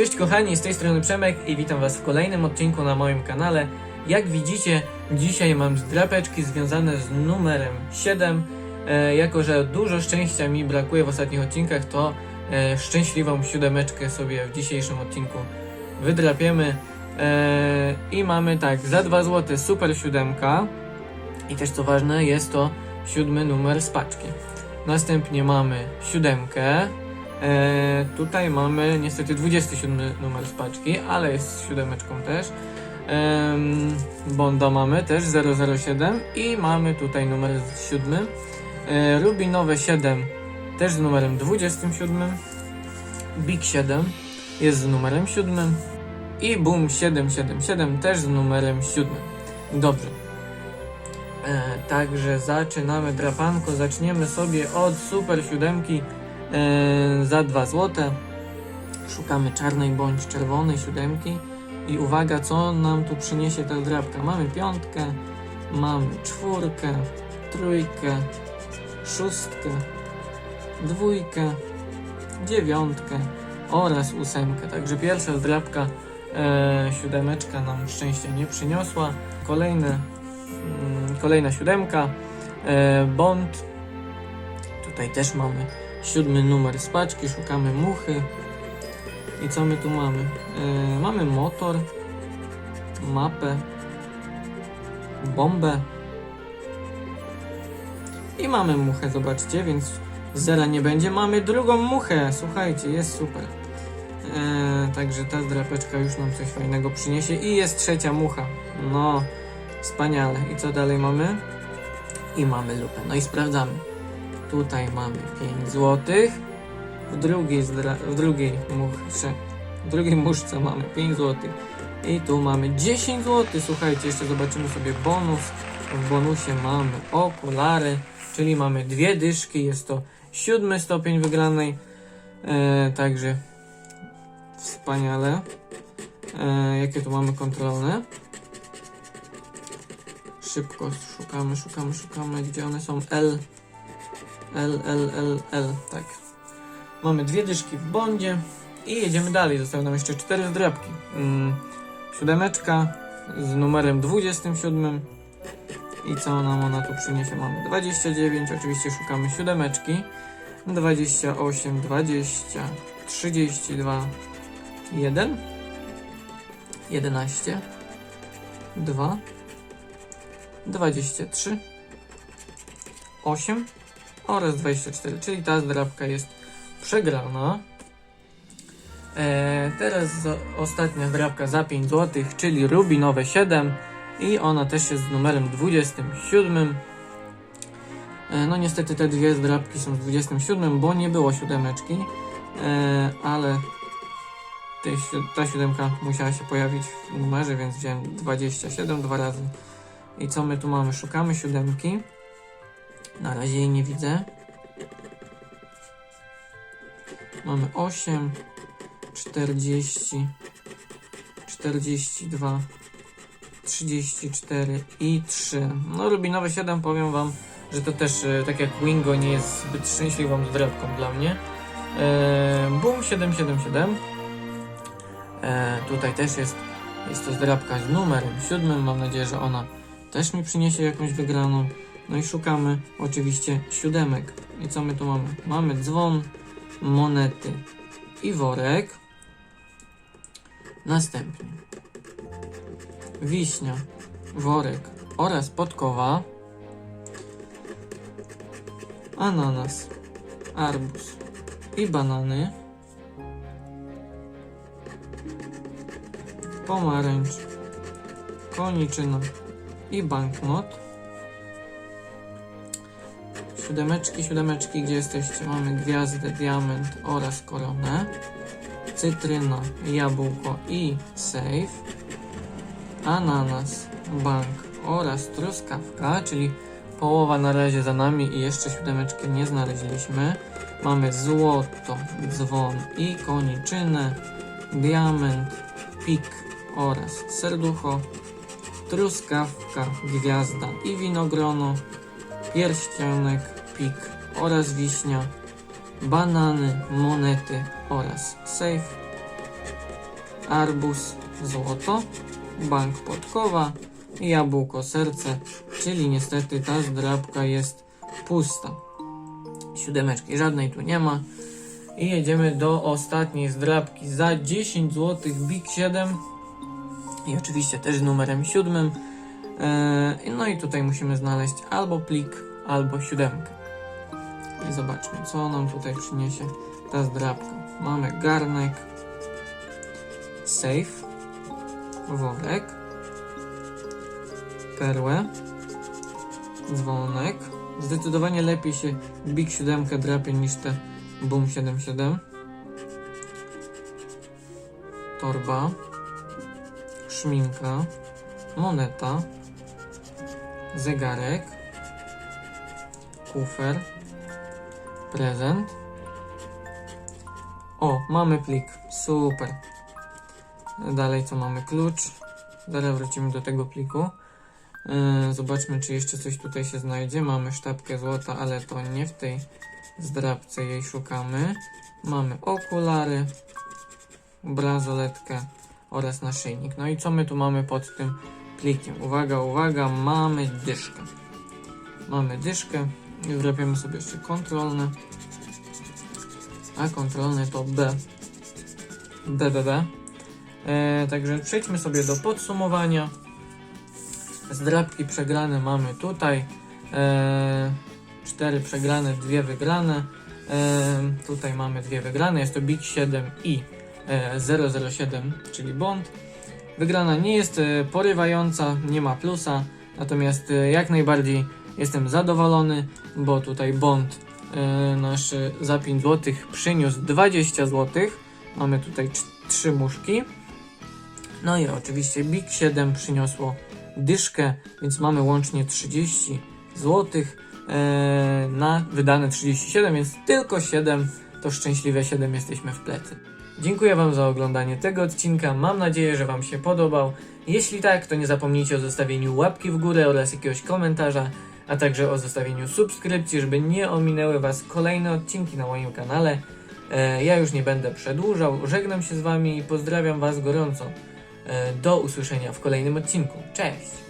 Cześć kochani, z tej strony Przemek i witam Was w kolejnym odcinku na moim kanale. Jak widzicie, dzisiaj mam zdrapeczki związane z numerem 7. E, jako, że dużo szczęścia mi brakuje w ostatnich odcinkach, to e, szczęśliwą siódemeczkę sobie w dzisiejszym odcinku wydrapiemy. E, I mamy tak, za 2 zł super siódemka. I też co ważne, jest to siódmy numer z paczki. Następnie mamy siódemkę. E, tutaj mamy niestety 27 numer z paczki, ale jest z siódemeczką też. E, Bonda mamy też 007 i mamy tutaj numer 7. E, Rubinowe 7 też z numerem 27. Big 7 jest z numerem 7. I Boom 777 też z numerem 7. Dobrze. E, także zaczynamy drapanko. Zaczniemy sobie od Super 7 E, za 2 zł. Szukamy czarnej bądź czerwonej siódemki. I uwaga, co nam tu przyniesie ta drapka. Mamy piątkę, mamy czwórkę, trójkę, szóstkę, dwójkę, dziewiątkę oraz ósemkę. Także pierwsza zdrabka e, siódemeczka nam szczęścia nie przyniosła. Kolejne, mm, kolejna siódemka, e. Tutaj też mamy siódmy numer z paczki, szukamy muchy. I co my tu mamy? E, mamy motor, mapę, bombę i mamy muchę, zobaczcie, więc zera nie będzie. Mamy drugą muchę, słuchajcie, jest super. E, także ta drapeczka już nam coś fajnego przyniesie i jest trzecia mucha. No, wspaniale. I co dalej mamy? I mamy lupę. No i sprawdzamy. Tutaj mamy 5 złotych. W drugiej, w drugiej muszce, w drugiej muszce mamy 5 zł. I tu mamy 10 zł. Słuchajcie, jeszcze zobaczymy sobie bonus. W bonusie mamy okulary, czyli mamy dwie dyszki. Jest to siódmy stopień wygranej. E, także wspaniale. E, jakie tu mamy kontrolne? Szybko szukamy, szukamy, szukamy. Gdzie one są? L. L, L, L, L. Tak. Mamy dwie dyszki w bondzie i jedziemy dalej. Zostały nam jeszcze cztery zdrabki. Mm, siódemeczka z numerem 27. I co nam ona tu przyniesie? Mamy 29, oczywiście szukamy siódemeczki. 28, 20, 32, 1, 11, 2, 23, 8 oraz 24, czyli ta zdrabka jest przegrana. E, teraz ostatnia zdrabka za 5 zł, czyli rubinowe 7 i ona też jest z numerem 27. E, no niestety te dwie zdrabki są z 27, bo nie było siódemeczki, e, ale ta siódemka musiała się pojawić w numerze, więc wziąłem 27 dwa razy. I co my tu mamy? Szukamy siódemki. Na razie jej nie widzę. Mamy 8, 40, 42, 34 i 3. No rubinowe 7 powiem wam, że to też e, tak jak Wingo nie jest zbyt szczęśliwą zdrabką dla mnie. E, Boom 777. E, tutaj też jest, jest to zdrabka z numerem 7. Mam nadzieję, że ona też mi przyniesie jakąś wygraną. No i szukamy oczywiście siódemek. I co my tu mamy? Mamy dzwon, monety i worek. Następnie wiśnia, worek oraz podkowa. Ananas, arbuz i banany. Pomarańcz, koniczyna i banknot. Siódemeczki, siódemeczki, gdzie jesteście? Mamy gwiazdę, diament oraz koronę. Cytryna, jabłko i safe. Ananas, bank oraz truskawka, czyli połowa na razie za nami i jeszcze siódemeczki nie znaleźliśmy. Mamy złoto, dzwon i koniczynę, diament, pik oraz serducho, truskawka, gwiazda i winogrono, pierścionek, oraz wiśnia, banany, monety oraz safe. arbuz, złoto, bank podkowa, jabłko, serce, czyli niestety ta zdrabka jest pusta. Siódemeczki żadnej tu nie ma. I jedziemy do ostatniej zdrabki za 10 zł Big 7 i oczywiście też numerem 7. Eee, no i tutaj musimy znaleźć albo plik, albo siódemkę. I zobaczmy, co nam tutaj przyniesie ta zdrabka. Mamy garnek, safe, worek, perłę, dzwonek. Zdecydowanie lepiej się Big 7 drapie niż te Boom 77. Torba, szminka, moneta, zegarek, kufer, prezent. O, mamy plik. Super. Dalej co mamy? Klucz. Zaraz wrócimy do tego pliku. Yy, zobaczmy, czy jeszcze coś tutaj się znajdzie. Mamy sztabkę złota, ale to nie w tej zdrabce jej szukamy. Mamy okulary, bransoletkę oraz naszyjnik. No i co my tu mamy pod tym plikiem? Uwaga, uwaga, mamy dyszkę. Mamy dyszkę. I sobie jeszcze kontrolne. A kontrolne to B. BBB. E, także przejdźmy sobie do podsumowania. Zdrabki przegrane mamy tutaj. E, cztery przegrane, dwie wygrane. E, tutaj mamy dwie wygrane. Jest to Big 7 i e, 007, czyli Bond. Wygrana nie jest e, porywająca, nie ma plusa. Natomiast e, jak najbardziej jestem zadowolony, bo tutaj Bond e, nasz za 5 zł przyniósł 20 zł. Mamy tutaj cz- trzy muszki. No i oczywiście Big 7 przyniosło dyszkę, więc mamy łącznie 30 zł e, na wydane 37, więc tylko 7 to szczęśliwe 7 jesteśmy w plecy. Dziękuję Wam za oglądanie tego odcinka. Mam nadzieję, że Wam się podobał. Jeśli tak, to nie zapomnijcie o zostawieniu łapki w górę oraz jakiegoś komentarza, a także o zostawieniu subskrypcji, żeby nie ominęły Was kolejne odcinki na moim kanale. E, ja już nie będę przedłużał. Żegnam się z Wami i pozdrawiam Was gorąco. E, do usłyszenia w kolejnym odcinku. Cześć!